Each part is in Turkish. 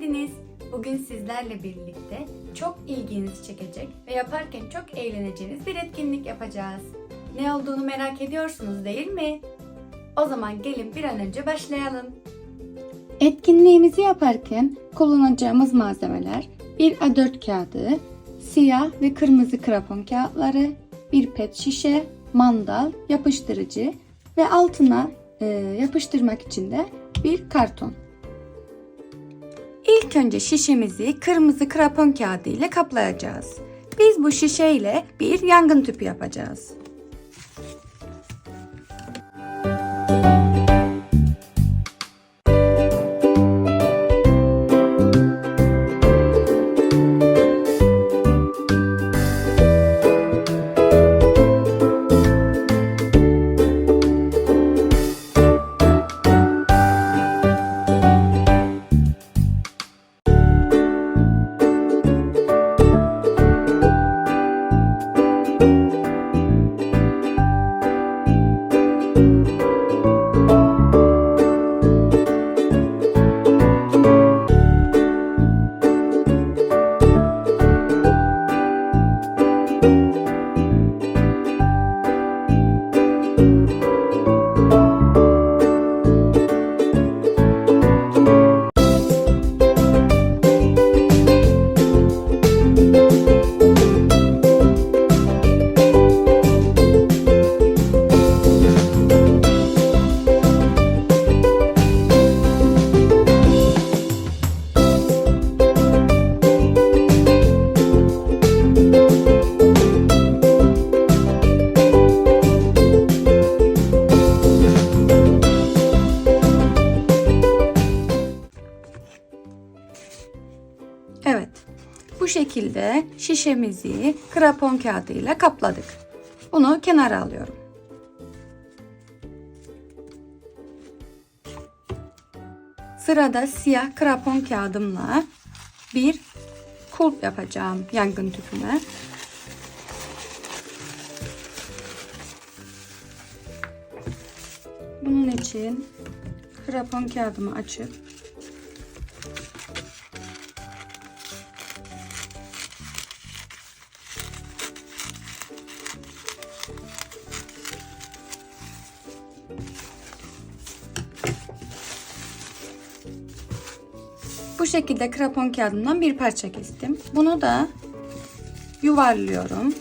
geldiniz. Bugün sizlerle birlikte çok ilginizi çekecek ve yaparken çok eğleneceğiniz bir etkinlik yapacağız. Ne olduğunu merak ediyorsunuz değil mi? O zaman gelin bir an önce başlayalım. Etkinliğimizi yaparken kullanacağımız malzemeler bir A4 kağıdı, siyah ve kırmızı krapon kağıtları, bir pet şişe, mandal, yapıştırıcı ve altına e, yapıştırmak için de bir karton. İlk önce şişemizi kırmızı krapon kağıdı ile kaplayacağız. Biz bu şişeyle bir yangın tüpü yapacağız. Evet. Bu şekilde şişemizi krapon kağıdıyla kapladık. Bunu kenara alıyorum. Sırada siyah krapon kağıdımla bir kulp yapacağım yangın tüpüne. Bunun için krapon kağıdımı açıp Bu şekilde krapon kağıdından bir parça kestim. Bunu da yuvarlıyorum.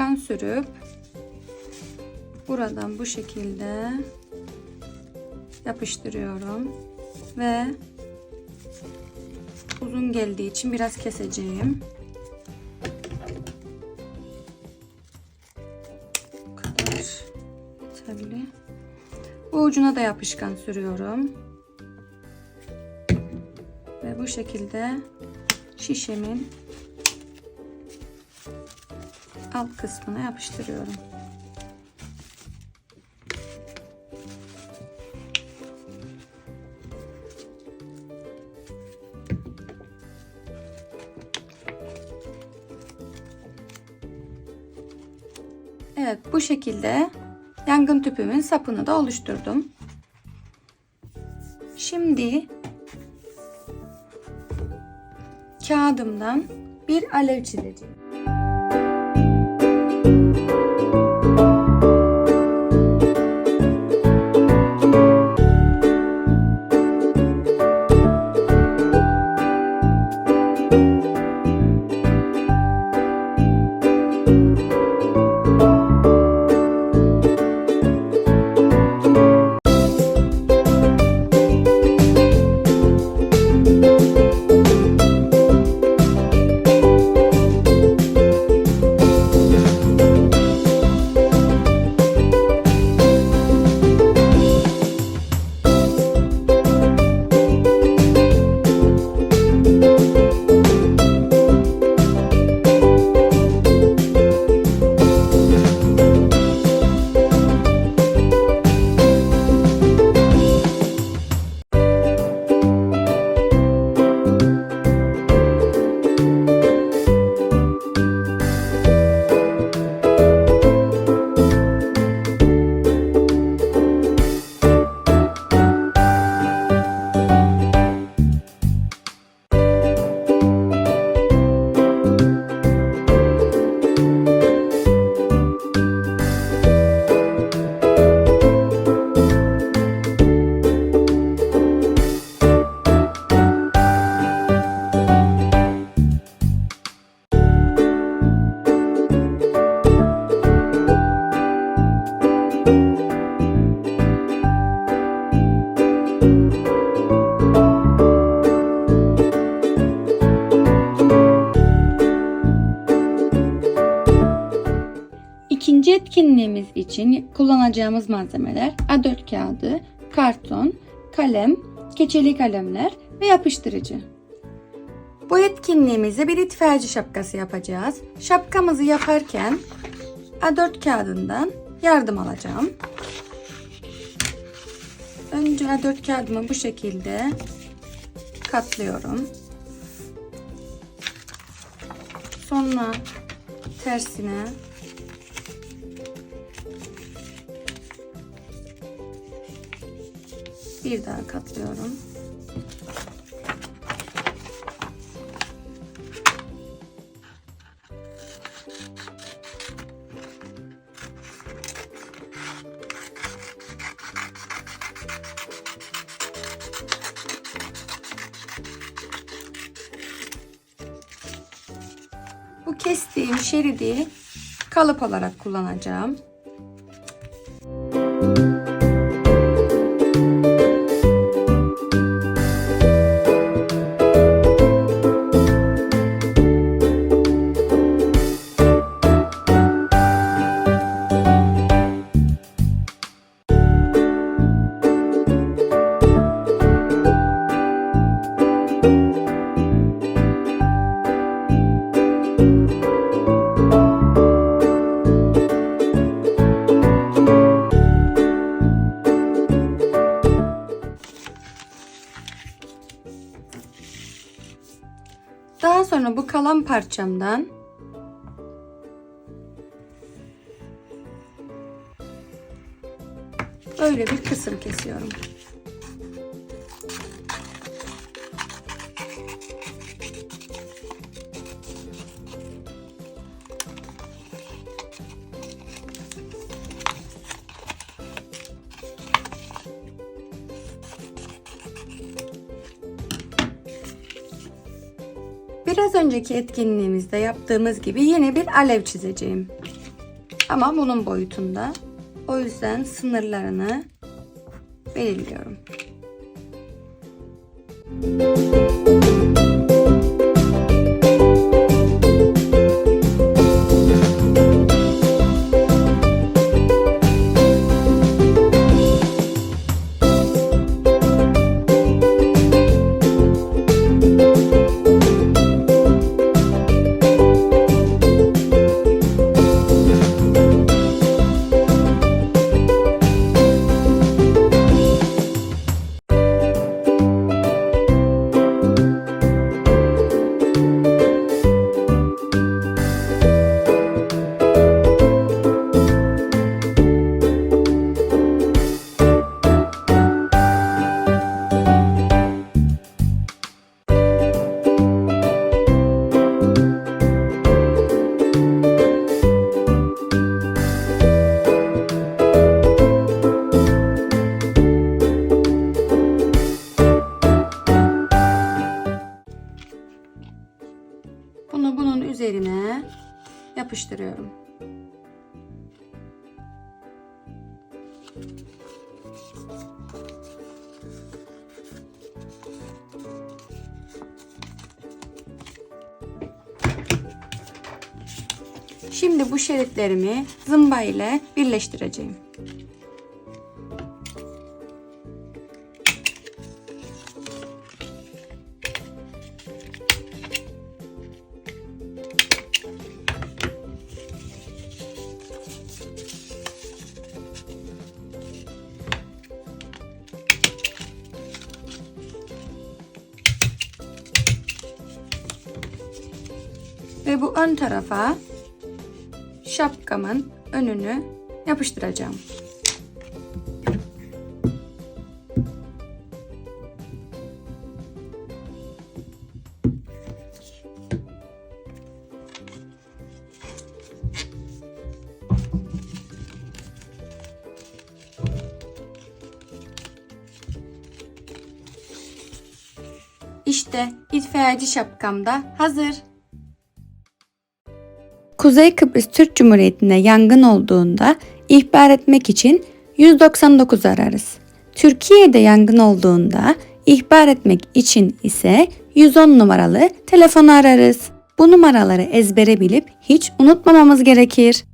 Yapışkan sürüp buradan bu şekilde yapıştırıyorum ve uzun geldiği için biraz keseceğim. Bu kadar yeterli. Bu ucuna da yapışkan sürüyorum. Ve bu şekilde şişemin alt kısmına yapıştırıyorum. Evet bu şekilde yangın tüpümün sapını da oluşturdum. Şimdi kağıdımdan bir alev çizeceğim. için kullanacağımız malzemeler A4 kağıdı, karton, kalem, keçeli kalemler ve yapıştırıcı. Bu etkinliğimizde bir itfaiyeci şapkası yapacağız. Şapkamızı yaparken A4 kağıdından yardım alacağım. Önce A4 kağıdımı bu şekilde katlıyorum. Sonra tersine bir daha katlıyorum. Bu kestiğim şeridi kalıp olarak kullanacağım. Daha sonra bu kalan parçamdan böyle bir kısım kesiyorum. Biraz önceki etkinliğimizde yaptığımız gibi yine bir alev çizeceğim. Ama bunun boyutunda. O yüzden sınırlarını belirliyorum. Bunu üzerine yapıştırıyorum. Şimdi bu şeritlerimi zımba ile birleştireceğim. Ve bu ön tarafa şapkamın önünü yapıştıracağım. İşte itfaiyeci şapkam da hazır. Kuzey Kıbrıs Türk Cumhuriyeti'nde yangın olduğunda ihbar etmek için 199 ararız. Türkiye'de yangın olduğunda ihbar etmek için ise 110 numaralı telefonu ararız. Bu numaraları ezbere bilip hiç unutmamamız gerekir.